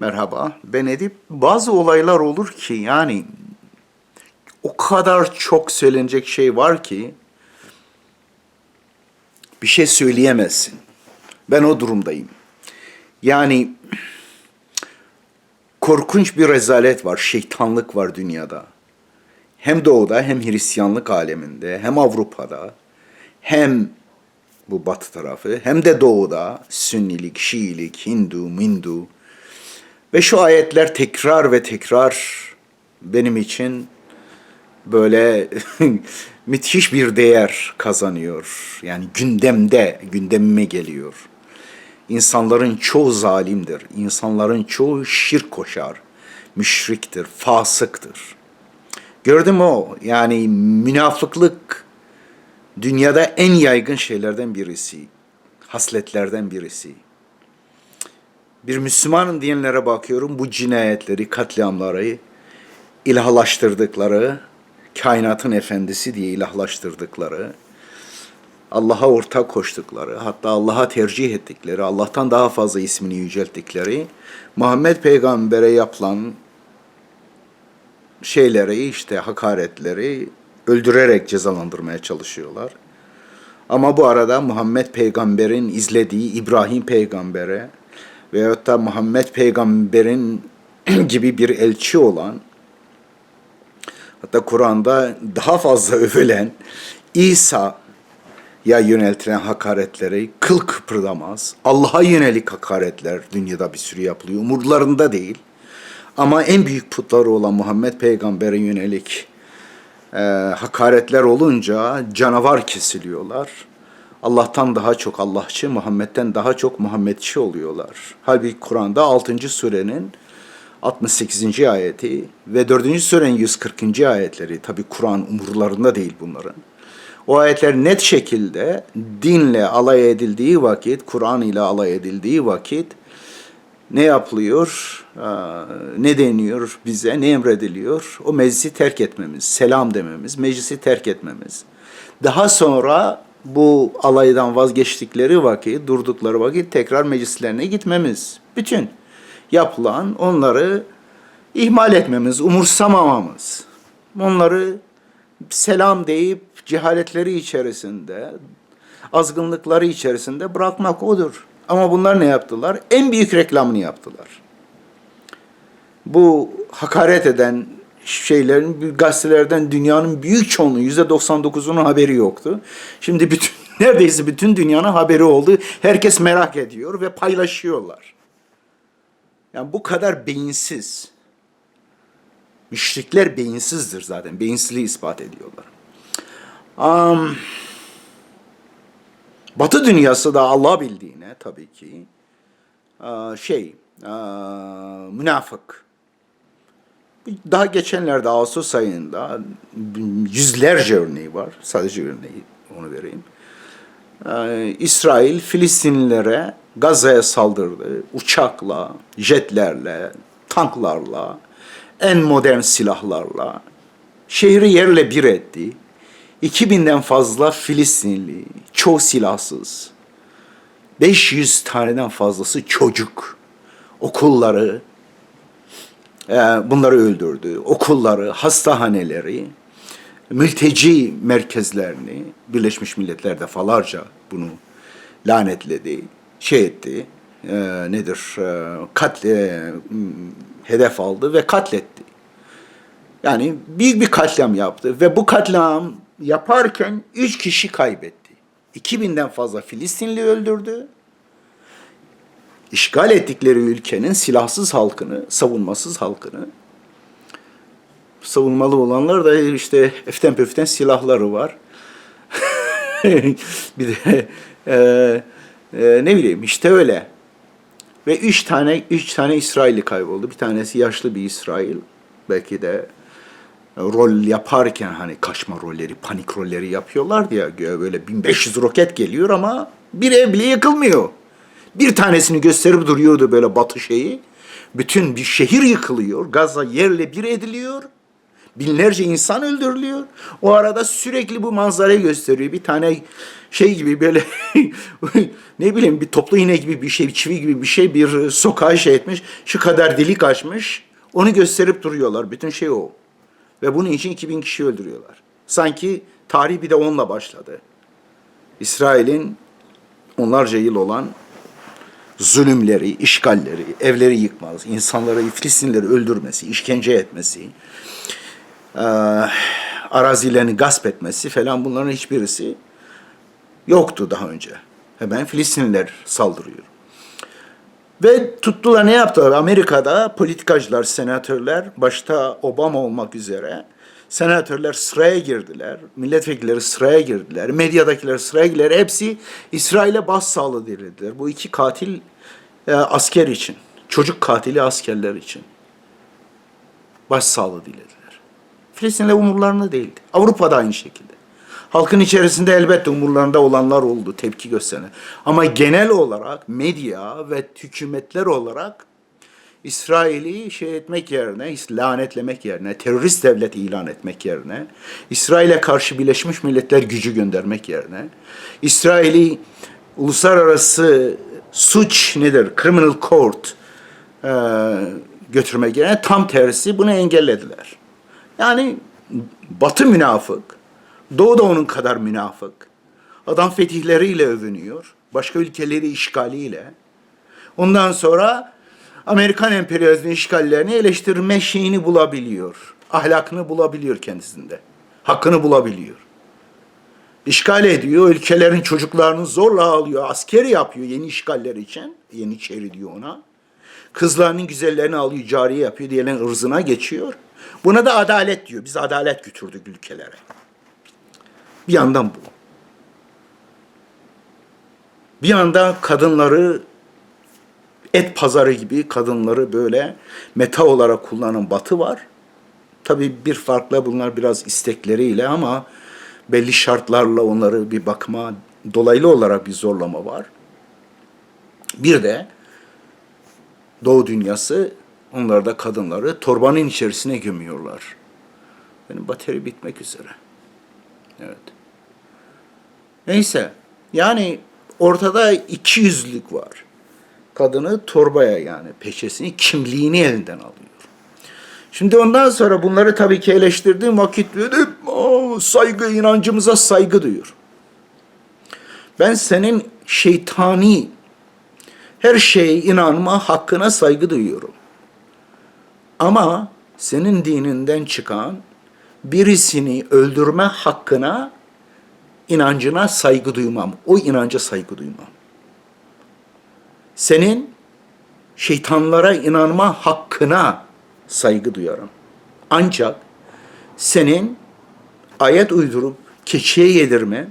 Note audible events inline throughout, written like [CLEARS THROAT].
Merhaba, ben Edip. Bazı olaylar olur ki yani o kadar çok söylenecek şey var ki bir şey söyleyemezsin. Ben o durumdayım. Yani korkunç bir rezalet var, şeytanlık var dünyada. Hem doğuda hem Hristiyanlık aleminde hem Avrupa'da hem bu batı tarafı hem de doğuda Sünnilik, Şiilik, Hindu, Mindu ve şu ayetler tekrar ve tekrar benim için böyle [LAUGHS] müthiş bir değer kazanıyor. Yani gündemde, gündemime geliyor. İnsanların çoğu zalimdir. İnsanların çoğu şirk koşar, müşriktir, fasıktır. Gördün mü o? Yani münafıklık dünyada en yaygın şeylerden birisi. Hasletlerden birisi. Bir Müslümanın diyenlere bakıyorum bu cinayetleri, katliamları ilahlaştırdıkları, kainatın efendisi diye ilahlaştırdıkları, Allah'a ortak koştukları, hatta Allah'a tercih ettikleri, Allah'tan daha fazla ismini yücelttikleri, Muhammed Peygamber'e yapılan şeyleri işte hakaretleri öldürerek cezalandırmaya çalışıyorlar. Ama bu arada Muhammed Peygamber'in izlediği İbrahim Peygamber'e veyahut da Muhammed Peygamber'in [CLEARS THROAT] gibi bir elçi olan hatta Kur'an'da daha fazla [LAUGHS] övülen İsa ya yöneltilen hakaretleri kıl kıpırdamaz. Allah'a yönelik hakaretler dünyada bir sürü yapılıyor. Umurlarında değil. Ama en büyük putları olan Muhammed Peygamber'e yönelik e, hakaretler olunca canavar kesiliyorlar. Allah'tan daha çok Allahçı, Muhammed'den daha çok Muhammedçi oluyorlar. Halbuki Kur'an'da 6. surenin 68. ayeti ve 4. surenin 140. ayetleri tabi Kur'an umurlarında değil bunların. O ayetler net şekilde dinle alay edildiği vakit, Kur'an ile alay edildiği vakit ne yapılıyor, ne deniyor bize, ne emrediliyor? O meclisi terk etmemiz, selam dememiz, meclisi terk etmemiz. Daha sonra bu alaydan vazgeçtikleri vakit, durdukları vakit tekrar meclislerine gitmemiz. Bütün yapılan onları ihmal etmemiz, umursamamamız. Onları selam deyip cehaletleri içerisinde, azgınlıkları içerisinde bırakmak odur. Ama bunlar ne yaptılar? En büyük reklamını yaptılar. Bu hakaret eden şeylerin gazetelerden dünyanın büyük çoğunluğu yüzde 99'unun haberi yoktu. Şimdi bütün [LAUGHS] neredeyse bütün dünyanın haberi oldu. Herkes merak ediyor ve paylaşıyorlar. Yani bu kadar beyinsiz. Müşrikler beyinsizdir zaten. Beyinsizliği ispat ediyorlar. Um, Batı dünyası da Allah bildiğine tabii ki şey münafık. Daha geçenlerde Ağustos ayında yüzlerce örneği var. Sadece örneği onu vereyim. İsrail Filistinlilere Gazze'ye saldırdı. Uçakla, jetlerle, tanklarla, en modern silahlarla şehri yerle bir etti. 2000'den fazla Filistinli, çoğu silahsız. 500 taneden fazlası çocuk. Okulları, bunları öldürdü. Okulları, hastahaneleri, mülteci merkezlerini, Birleşmiş Milletler defalarca bunu lanetledi, şey etti, e, nedir, e, katle, hedef aldı ve katletti. Yani büyük bir katliam yaptı ve bu katliam yaparken üç kişi kaybetti. 2000'den fazla Filistinli öldürdü. İşgal ettikleri ülkenin silahsız halkını, savunmasız halkını, savunmalı olanlar da işte eften püften silahları var. [LAUGHS] bir de e, e, ne bileyim işte öyle. Ve üç tane üç tane İsrailli kayboldu. Bir tanesi yaşlı bir İsrail. Belki de rol yaparken hani kaçma rolleri, panik rolleri yapıyorlar ya böyle 1500 roket geliyor ama bir ev bile yıkılmıyor. Bir tanesini gösterip duruyordu böyle batı şeyi. Bütün bir şehir yıkılıyor. Gaza yerle bir ediliyor. Binlerce insan öldürülüyor. O arada sürekli bu manzarayı gösteriyor. Bir tane şey gibi böyle [LAUGHS] ne bileyim bir toplu iğne gibi bir şey, bir çivi gibi bir şey bir sokağa şey etmiş. Şu kadar delik açmış. Onu gösterip duruyorlar. Bütün şey o. Ve bunun için 2000 kişi öldürüyorlar. Sanki tarih bir de onunla başladı. İsrail'in onlarca yıl olan zulümleri, işgalleri, evleri yıkması, insanları, Filistinleri öldürmesi, işkence etmesi, eee, arazilerini gasp etmesi falan bunların hiçbirisi yoktu daha önce. Hemen Filistinliler saldırıyor. Ve tuttular ne yaptılar? Amerika'da politikacılar, senatörler, başta Obama olmak üzere senatörler sıraya girdiler. Milletvekilleri sıraya girdiler. Medyadakiler sıraya girdiler. Hepsi İsrail'e başsağlığı dilediler. Bu iki katil e, asker için. Çocuk katili askerler için. Başsağlığı dilediler. Filistin'le umurlarında değildi. Avrupa'da aynı şekilde. Halkın içerisinde elbette umurlarında olanlar oldu, tepki gösteren. Ama genel olarak medya ve hükümetler olarak İsrail'i şey etmek yerine, lanetlemek yerine, terörist devlet ilan etmek yerine, İsrail'e karşı Birleşmiş Milletler gücü göndermek yerine, İsrail'i uluslararası suç nedir, criminal court e, götürmek yerine tam tersi bunu engellediler. Yani Batı münafık, Doğu da onun kadar münafık. Adam fetihleriyle övünüyor, başka ülkeleri işgaliyle. Ondan sonra Amerikan emperyalizmi işgallerini eleştirme şeyini bulabiliyor. Ahlakını bulabiliyor kendisinde. Hakkını bulabiliyor. İşgal ediyor, ülkelerin çocuklarını zorla alıyor, askeri yapıyor yeni işgaller için. Yeniçeri diyor ona. Kızlarının güzellerini alıyor, cariye yapıyor, diğerlerinin ırzına geçiyor. Buna da adalet diyor. Biz adalet götürdük ülkelere. Bir yandan bu. Bir yandan kadınları et pazarı gibi kadınları böyle meta olarak kullanan batı var. Tabii bir farkla bunlar biraz istekleriyle ama belli şartlarla onları bir bakma dolaylı olarak bir zorlama var. Bir de Doğu dünyası onlar da kadınları torbanın içerisine gömüyorlar. Benim bateri bitmek üzere. Evet. Neyse. Yani ortada iki yüzlük var. Kadını torbaya yani peçesini, kimliğini elinden alıyor. Şimdi ondan sonra bunları tabii ki eleştirdiğim vakit "Aa, saygı, inancımıza saygı duyuyor. Ben senin şeytani her şeye inanma hakkına saygı duyuyorum. Ama senin dininden çıkan birisini öldürme hakkına, inancına saygı duymam. O inanca saygı duymam. Senin şeytanlara inanma hakkına saygı duyarım. Ancak senin ayet uydurup keçiye yedirmen,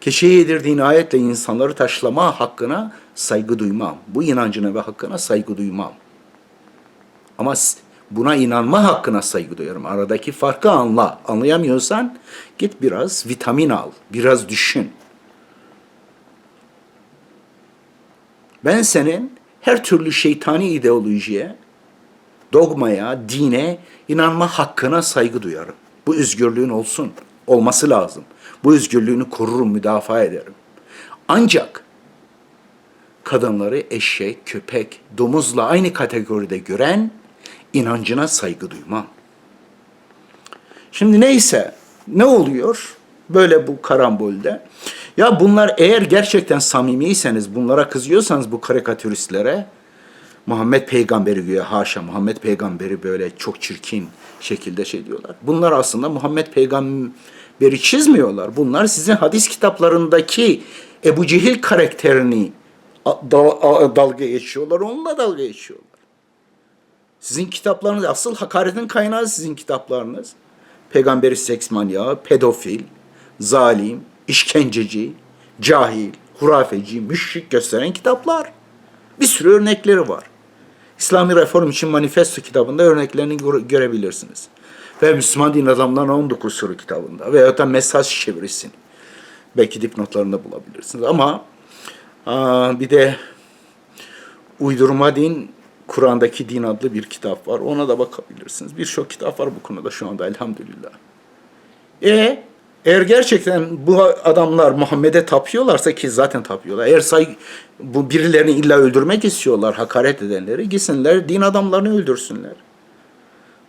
keçiye yedirdiğin ayetle insanları taşlama hakkına saygı duymam. Bu inancına ve hakkına saygı duymam. Ama buna inanma hakkına saygı duyarım. Aradaki farkı anla. Anlayamıyorsan git biraz vitamin al, biraz düşün. Ben senin her türlü şeytani ideolojiye, dogmaya, dine inanma hakkına saygı duyarım. Bu özgürlüğün olsun, olması lazım. Bu özgürlüğünü korurum, müdafaa ederim. Ancak kadınları eşek, köpek, domuzla aynı kategoride gören inancına saygı duymam. Şimdi neyse ne oluyor böyle bu karambolde? Ya bunlar eğer gerçekten samimiyseniz bunlara kızıyorsanız bu karikatüristlere Muhammed peygamberi güya haşa Muhammed peygamberi böyle çok çirkin şekilde şey diyorlar. Bunlar aslında Muhammed peygamberi çizmiyorlar. Bunlar sizin hadis kitaplarındaki Ebu Cehil karakterini dalga geçiyorlar. Onunla dalga geçiyorlar. Sizin kitaplarınız asıl hakaretin kaynağı sizin kitaplarınız. Peygamberi seks manyağı, pedofil, zalim, işkenceci, cahil, hurafeci, müşrik gösteren kitaplar. Bir sürü örnekleri var. İslami Reform için Manifesto kitabında örneklerini göre- görebilirsiniz. Ve Müslüman Din Adamlarının 19 soru kitabında veyahut da Mesaj çevirisini. Belki dipnotlarında bulabilirsiniz. Ama bir de Uydurma Din, Kur'an'daki Din adlı bir kitap var. Ona da bakabilirsiniz. Birçok kitap var bu konuda şu anda elhamdülillah. E Eğer gerçekten bu adamlar Muhammed'e tapıyorlarsa ki zaten tapıyorlar. Eğer say bu birilerini illa öldürmek istiyorlar, hakaret edenleri gitsinler din adamlarını öldürsünler.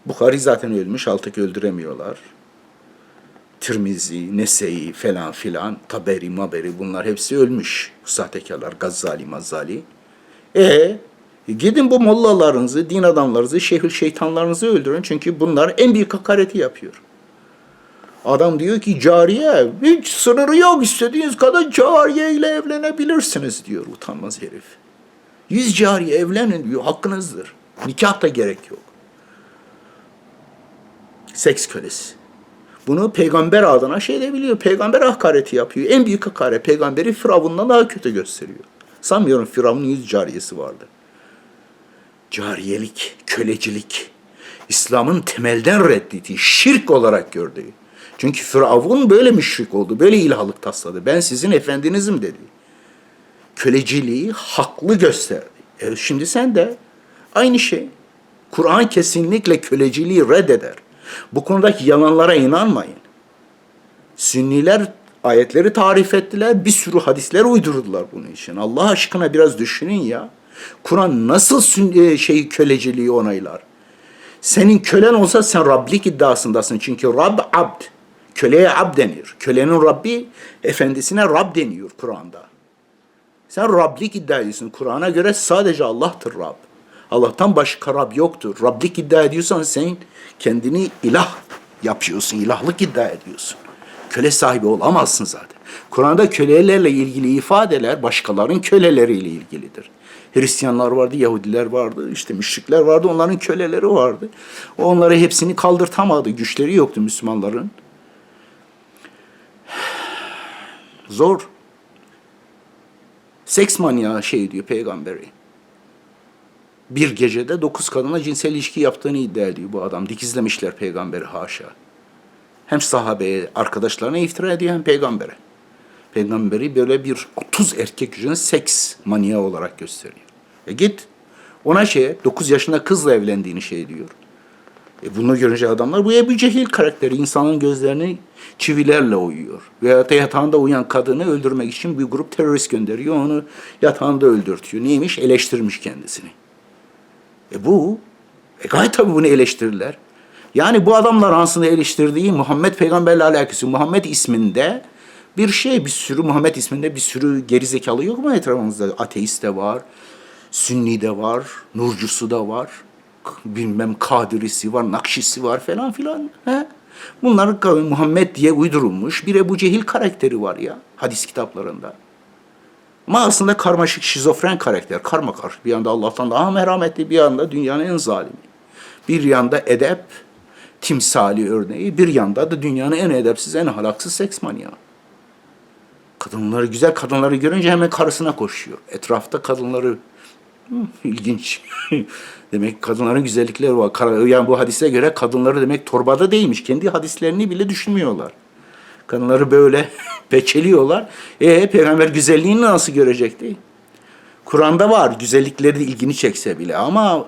Bukhari zaten ölmüş, altık öldüremiyorlar. Tirmizi, Nese'yi falan filan, Taberi, Maberi bunlar hepsi ölmüş. Sahtekarlar, Gazzali, Mazzali. E gidin bu mollalarınızı, din adamlarınızı, şeyhül şeytanlarınızı öldürün. Çünkü bunlar en büyük hakareti yapıyor. Adam diyor ki cariye hiç sınırı yok istediğiniz kadar cariye ile evlenebilirsiniz diyor utanmaz herif. Yüz cariye evlenin diyor hakkınızdır. Nikah da gerek yok. Seks kölesi. Bunu peygamber adına şey de biliyor. Peygamber hakareti yapıyor. En büyük hakaret peygamberi Firavun'dan daha kötü gösteriyor. Sanmıyorum Firavun'un yüz cariyesi vardı. Cariyelik, kölecilik, İslam'ın temelden reddettiği, şirk olarak gördüğü. Çünkü Firavun böyle müşrik oldu, böyle ilahlık tasladı. Ben sizin efendinizim dedi. Köleciliği haklı gösterdi. E şimdi sen de aynı şey. Kur'an kesinlikle köleciliği reddeder. Bu konudaki yalanlara inanmayın. Sünniler ayetleri tarif ettiler, bir sürü hadisler uydurdular bunun için. Allah aşkına biraz düşünün ya. Kur'an nasıl sünni, şey köleciliği onaylar? Senin kölen olsa sen Rablik iddiasındasın. Çünkü Rab abd. Köleye abd denir. Kölenin Rabbi efendisine Rab deniyor Kur'an'da. Sen Rablik iddia ediyorsun. Kur'an'a göre sadece Allah'tır Rab. Allah'tan başka Rab yoktur. Rablik iddia ediyorsan sen kendini ilah yapıyorsun. ilahlık iddia ediyorsun. Köle sahibi olamazsın zaten. Kur'an'da kölelerle ilgili ifadeler başkalarının köleleriyle ilgilidir. Hristiyanlar vardı, Yahudiler vardı, işte müşrikler vardı, onların köleleri vardı. Onları hepsini kaldırtamadı, güçleri yoktu Müslümanların. Zor. Seks manyağı şey diyor peygamberi. Bir gecede dokuz kadına cinsel ilişki yaptığını iddia ediyor bu adam. Dikizlemişler peygamberi haşa. Hem sahabeye, arkadaşlarına iftira ediyor hem peygambere. Peygamberi böyle bir 30 erkek yüzüne seks manyağı olarak gösteriyor. E git ona şey 9 yaşında kızla evlendiğini şey diyor. E bunu görünce adamlar bu Ebu Cehil karakteri insanın gözlerini çivilerle oyuyor. Veya da yatağında uyan kadını öldürmek için bir grup terörist gönderiyor. Onu yatağında öldürtüyor. Neymiş? Eleştirmiş kendisini. E bu, e gayet tabii bunu eleştirirler. Yani bu adamlar aslında eleştirdiği Muhammed peygamberle alakası. Muhammed isminde bir şey, bir sürü Muhammed isminde bir sürü gerizekalı yok mu etrafımızda? Ateist de var, Sünni de var, Nurcusu da var, bilmem Kadirisi var, Nakşisi var falan filan. He? Bunların Muhammed diye uydurulmuş bir Ebu Cehil karakteri var ya hadis kitaplarında. Ama aslında karmaşık şizofren karakter, karma karşı. Bir yanda Allah'tan daha merhametli, bir yanda dünyanın en zalimi. Bir yanda edep, timsali örneği, bir yanda da dünyanın en edepsiz, en halaksız seks manyağı. Kadınları, güzel kadınları görünce hemen karısına koşuyor. Etrafta kadınları [LAUGHS] ilginç. [LAUGHS] demek kadınların güzellikleri var. Yani bu hadise göre kadınları demek torbada değilmiş. Kendi hadislerini bile düşünmüyorlar. Kadınları böyle [LAUGHS] peçeliyorlar. E peygamber güzelliğini nasıl görecekti? Kur'an'da var güzellikleri de ilgini çekse bile ama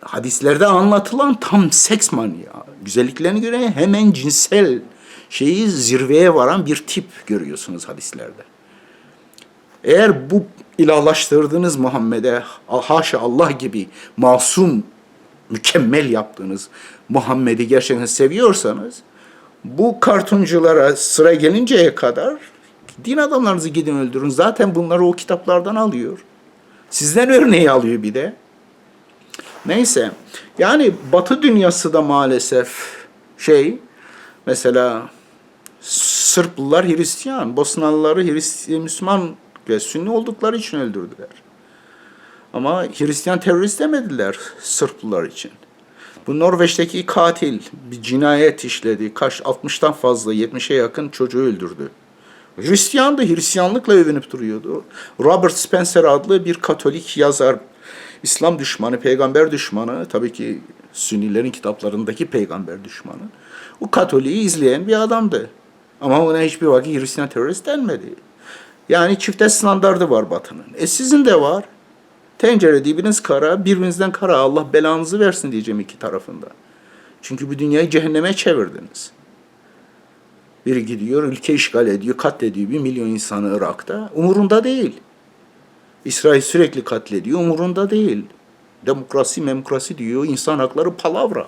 hadislerde anlatılan tam seks manyağı. Güzelliklerini göre hemen cinsel şeyi zirveye varan bir tip görüyorsunuz hadislerde. Eğer bu ilahlaştırdığınız Muhammed'e haşa Allah gibi masum, mükemmel yaptığınız Muhammed'i gerçekten seviyorsanız bu kartunculara sıra gelinceye kadar din adamlarınızı gidin öldürün. Zaten bunları o kitaplardan alıyor. Sizden örneği alıyor bir de. Neyse. Yani Batı dünyası da maalesef şey mesela Sırplılar Hristiyan, Bosnalıları Hristiyan, Müslüman ve Sünni oldukları için öldürdüler. Ama Hristiyan terörist demediler Sırplılar için. Bu Norveç'teki katil bir cinayet işledi. Kaç 60'tan fazla 70'e yakın çocuğu öldürdü. Hristiyandı, Hristiyanlıkla övünüp duruyordu. Robert Spencer adlı bir Katolik yazar, İslam düşmanı, peygamber düşmanı, tabii ki Sünnilerin kitaplarındaki peygamber düşmanı. O Katolik'i izleyen bir adamdı. Ama ona hiçbir vakit Hristiyan terörist denmedi. Yani çifte standardı var Batı'nın. E sizin de var. Tencere dibiniz kara, birbirinizden kara. Allah belanızı versin diyeceğim iki tarafında. Çünkü bu dünyayı cehenneme çevirdiniz. Biri gidiyor, ülke işgal ediyor, katlediyor bir milyon insanı Irak'ta. Umurunda değil. İsrail sürekli katlediyor, umurunda değil. Demokrasi, memokrasi diyor, insan hakları palavra.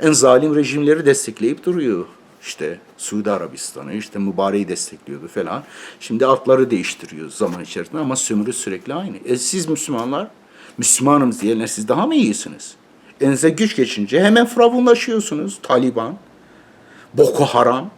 En zalim rejimleri destekleyip duruyor. İşte Suudi Arabistan'ı, işte Mübarek'i destekliyordu falan. Şimdi altları değiştiriyor zaman içerisinde ama sömürü sürekli aynı. E siz Müslümanlar, Müslümanım diyenler siz daha mı iyisiniz? Elinize güç geçince hemen firavunlaşıyorsunuz. Taliban, Boko Haram,